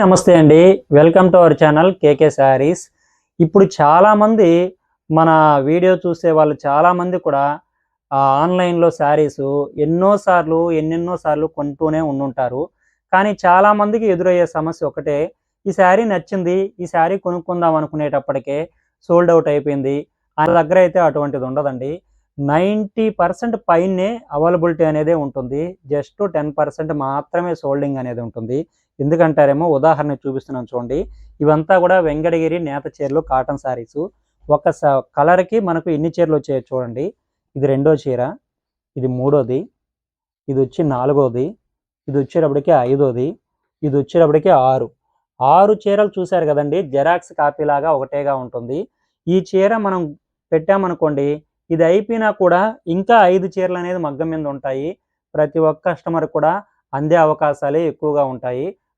నమస్తే అండి. Welcome to our channel K K sarees ఇప్పుడు చాలామంది మన వీడియో చూసే వాళ్ళు చాలామంది కూడా ఆన్లైన్లో శారీస్ ఎన్నోసార్లు ఎన్నెన్నో సార్లు కొంటూనే ఉండుంటారు. కానీ చాలామందికి ఎదురయ్యే సమస్య ఒకటే ఈ శారీ నచ్చింది ఈ శారీ కొనుక్కుందాం అనుకునేటప్పటికే సోల్డ్ అవుట్ అయిపోయింది. ఆయన దగ్గర అయితే అటువంటిది ఉండదండి. నైంటీ పర్సెంట్ పైనే అవైలబిలిటీ అనేది ఉంటుంది. జస్ట్ టెన్ పర్సెంట్ మాత్రమే సోల్డింగ్ అనేది ఉంటుంది. ఎందుకంటారేమో ఉదాహరణ చూపిస్తున్నాను చూడండి. ఇవంతా కూడా వెంకటగిరి నేత చీరలు కాటన్ శారీస్ ఒక స- కలర్కి మనకు ఎన్ని చీరలు వచ్చాయో చూడండి. ఇది రెండో చీర ఇది మూడోది ఇది వచ్చి నాలుగోది ఇది వచ్చేటప్పటికి ఐదోది ఇది వచ్చేటప్పటికి ఆరు. ఆరు చీరలు చూశారు కదండి జెరాక్స్ కాపీ లాగా ఒకటేగా ఉంటుంది. ఈ చీర మనం పెట్టామనుకోండి ఇది అయిపోయినా కూడా ఇంకా ఐదు చీరలు అనేది మగ్గం మీద ఉంటాయి. ప్రతి ఒక్క కస్టమర్ కూడా అందే అవకాశాలే ఎక్కువగా ఉంటాయి.